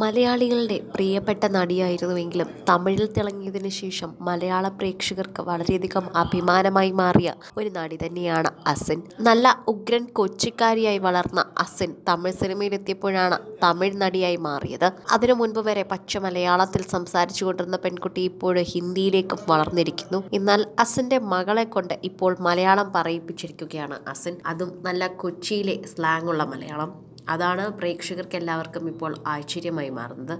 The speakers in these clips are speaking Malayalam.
മലയാളികളുടെ പ്രിയപ്പെട്ട നടിയായിരുന്നുവെങ്കിലും തമിഴിൽ തിളങ്ങിയതിനു ശേഷം മലയാള പ്രേക്ഷകർക്ക് വളരെയധികം അഭിമാനമായി മാറിയ ഒരു നടി തന്നെയാണ് അസിൻ. നല്ല ഉഗ്രൻ കൊച്ചിക്കാരിയായി വളർന്ന അസിൻ തമിഴ് സിനിമയിലെത്തിയപ്പോഴാണ് തമിഴ് നടിയായി മാറിയത്. അതിനു മുൻപ് വരെ പച്ച മലയാളത്തിൽ സംസാരിച്ചു കൊണ്ടിരുന്ന പെൺകുട്ടി ഇപ്പോൾ ഹിന്ദിയിലേക്കും വളർന്നിരിക്കുന്നു. എന്നാൽ അസിന്റെ മകളെ കൊണ്ട് ഇപ്പോൾ മലയാളം പറയിപ്പിച്ചിരിക്കുകയാണ് അസിൻ. അതും നല്ല കൊച്ചിയിലെ സ്ലാങ് ഉള്ള മലയാളം. അതാണ് പ്രേക്ഷകർക്ക് എല്ലാവർക്കും ഇപ്പോൾ ആശ്ചര്യമായി മാറുന്നത്.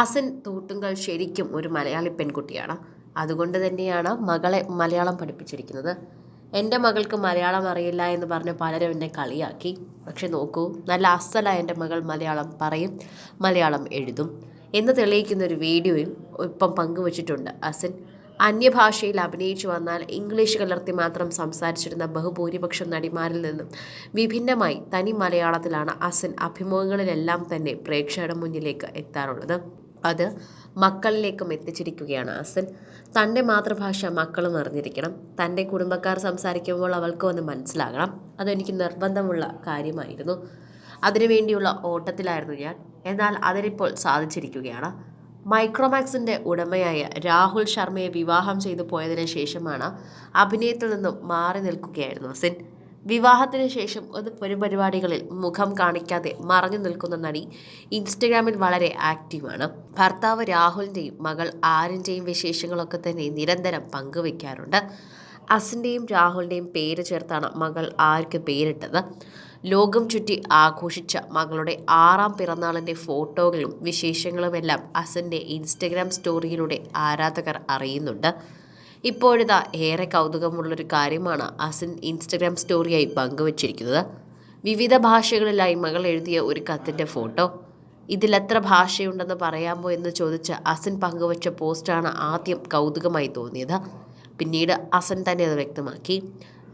അസിൻ തൂട്ടുങ്കൽ ശരിക്കും ഒരു മലയാളി പെൺകുട്ടിയാണ്. അതുകൊണ്ട് തന്നെയാണ് മകളെ മലയാളം പഠിപ്പിച്ചിരിക്കുന്നത്. എന്റെ മകൾക്ക് മലയാളം അറിയില്ല എന്ന് പറഞ്ഞ് പലരും എന്നെ കളിയാക്കി. പക്ഷെ നോക്കൂ നല്ല അസല എന്റെ മകൾ മലയാളം പറയും മലയാളം എഴുതും എന്ന് തെളിയിക്കുന്ന ഒരു വീഡിയോയും ഇപ്പം പങ്കുവച്ചിട്ടുണ്ട് അസിൻ അന്യഭാഷയിൽ അഭിനയിച്ചു വന്നാൽ ഇംഗ്ലീഷ് കലർത്തി മാത്രം സംസാരിച്ചിരുന്ന ബഹുഭൂരിപക്ഷം നടിമാരിൽ നിന്നും വിഭിന്നമായി തനി മലയാളത്തിലാണ് അസൻ അഭിമുഖങ്ങളിലെല്ലാം തന്നെ പ്രേക്ഷകരുടെ മുന്നിലേക്ക് എത്താറുള്ളത്. അത് മക്കളിലേക്കും എത്തിച്ചിരിക്കുകയാണ് അസൻ. തന്റെ മാതൃഭാഷ മക്കളും അറിഞ്ഞിരിക്കണം. തന്റെ കുടുംബക്കാർ സംസാരിക്കുമ്പോൾ അവൾക്ക് ഒന്ന് മനസ്സിലാകണം. അതെനിക്ക് നിർബന്ധമുള്ള കാര്യമായിരുന്നു. അതിനുവേണ്ടിയുള്ള ഓട്ടത്തിലായിരുന്നു ഞാൻ. എന്നാൽ അതിനിപ്പോൾ സാധിച്ചിരിക്കുകയാണ്. മൈക്രോമാക്സിന്റെ ഉടമയായ രാഹുൽ ശർമ്മയെ വിവാഹം ചെയ്തു പോയതിന് ശേഷമാണ് അഭിനയത്തിൽ നിന്നും മാറി നിൽക്കുകയായിരുന്നു സിൻ വിവാഹത്തിന് ശേഷം ഒരു പരിപാടികളിൽ മുഖം കാണിക്കാതെ മറഞ്ഞു നിൽക്കുന്ന നടി ഇൻസ്റ്റഗ്രാമിൽ വളരെ ആക്റ്റീവാണ്. ഭർത്താവ് രാഹുലിന്റെയും മകൾ ആരിന്റെയും വിശേഷങ്ങളൊക്കെ തന്നെ നിരന്തരം പങ്കുവെക്കാറുണ്ട് അസിന്റെയും രാഹുലിന്റെയും പേര് ചേർത്താണ് മകൾ ആർക്ക് പേരിട്ടത്. ലോകം ചുറ്റി ആഘോഷിച്ച മകളുടെ ആറാം പിറന്നാളിന്റെ ഫോട്ടോകളും വിശേഷങ്ങളുമെല്ലാം അസിന്റെ ഇൻസ്റ്റഗ്രാം സ്റ്റോറിയിലൂടെ ആരാധകർ അറിയുന്നുണ്ട്. ഇപ്പോഴിതാ ഏറെ കൗതുകമുള്ളൊരു കാര്യമാണ് അസൻ ഇൻസ്റ്റഗ്രാം സ്റ്റോറിയായി പങ്കുവച്ചിരിക്കുന്നത്. വിവിധ ഭാഷകളിലായി മകൾ എഴുതിയ ഒരു കത്തിന്റെ ഫോട്ടോ. ഇതിലെത്ര ഭാഷയുണ്ടെന്ന് പറയാമോ എന്ന് ചോദിച്ച് അസിൻ പങ്കുവച്ച പോസ്റ്റാണ് ആദ്യം കൗതുകമായി തോന്നിയത്. പിന്നീട് അസൻ തന്നെ അത് വ്യക്തമാക്കി.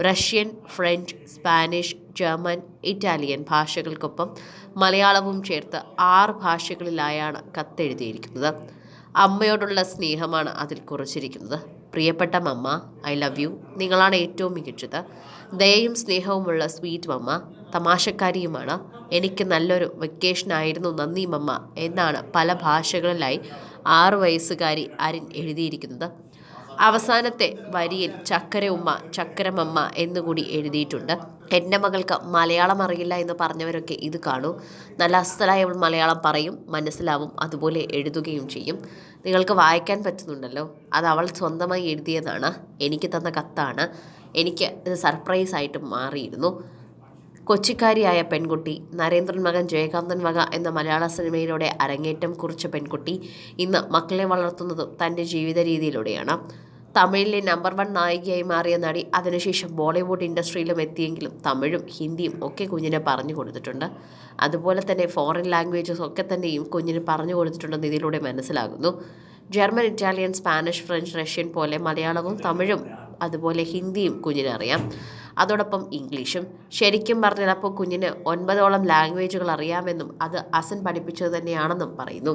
Russian French Spanish German Italian ഭാഷകൾക്കൊപ്പം മലയാളവും ചേർത്ത് ആറ് ഭാഷകളിലായാണ് കത്തെഴുതിയിരിക്കുന്നത്. അമ്മയോടുള്ള സ്നേഹമാണ് അതിൽ കുറിച്ചിരിക്കുന്നത്. പ്രിയപ്പെട്ട മമ്മ ഐ ലവ് യു. നിങ്ങളാണ് ഏറ്റവും മികച്ചത്. ദയയും സ്നേഹവുമുള്ള സ്വീറ്റ് മമ്മ തമാശക്കാരിയുമാണ്. എനിക്ക് നല്ലൊരു വെക്കേഷൻ ആയിരുന്നു. നന്ദി മമ്മ എന്നാണ് പല ഭാഷകളിലായി ആറു വയസ്സുകാരി അരിൻ എഴുതിയിരിക്കുന്നത്. അവസാനത്തെ വരിയിൽ ചക്കര ഉമ്മ ചക്കരമമ്മ എന്നുകൂടി എഴുതിയിട്ടുണ്ട്. എന്റെ മകൾക്ക് മലയാളം അറിയില്ല എന്ന് പറഞ്ഞവരൊക്കെ ഇത് കാണൂ. നല്ല അസ്ഥലായവൾ മലയാളം പറയും മനസ്സിലാവും അതുപോലെ എഴുതുകയും ചെയ്യും. നിങ്ങൾക്ക് വായിക്കാൻ പറ്റുന്നുണ്ടല്ലോ. അത് അവൾ സ്വന്തമായി എഴുതിയതാണ്. എനിക്ക് തന്ന കത്താണ്. എനിക്ക് ഇത് സർപ്രൈസ് ആയിട്ട് മാറിയിരുന്നു. കൊച്ചിക്കാരിയായ പെൺകുട്ടി നരേന്ദ്രൻ മകൻ ജയകാന്തൻ വക എന്ന മലയാള സിനിമയിലൂടെ അരങ്ങേറ്റം കുറിച്ച പെൺകുട്ടി ഇന്ന് മക്കളെ വളർത്തുന്നതും തന്റെ ജീവിത രീതിയിലൂടെയാണ് തമിഴിലെ നമ്പർ വൺ നായികയായി മാറിയ നടി അതിനുശേഷം ബോളിവുഡ് ഇൻഡസ്ട്രിയിലും എത്തിയെങ്കിലും തമിഴും ഹിന്ദിയും ഒക്കെ കുഞ്ഞിനെ പറഞ്ഞു കൊടുത്തിട്ടുണ്ട്. അതുപോലെ തന്നെ ഫോറിൻ ലാംഗ്വേജസ് ഒക്കെ തന്നെയും കുഞ്ഞിന് പറഞ്ഞു കൊടുത്തിട്ടുണ്ടെന്ന് ഇതിലൂടെ മനസ്സിലാകുന്നു. German Italian Spanish French Russian പോലെ മലയാളവും തമിഴും അതുപോലെ ഹിന്ദിയും കുഞ്ഞിനറിയാം അതോടൊപ്പം ഇംഗ്ലീഷും. ശരിക്കും പറഞ്ഞാൽ അപ്പോൾ കുഞ്ഞിന് ഒൻപതോളം ലാംഗ്വേജുകൾ അറിയാമെന്നും അത് അസൻ പഠിപ്പിച്ചത് തന്നെയാണെന്നും പറയുന്നു.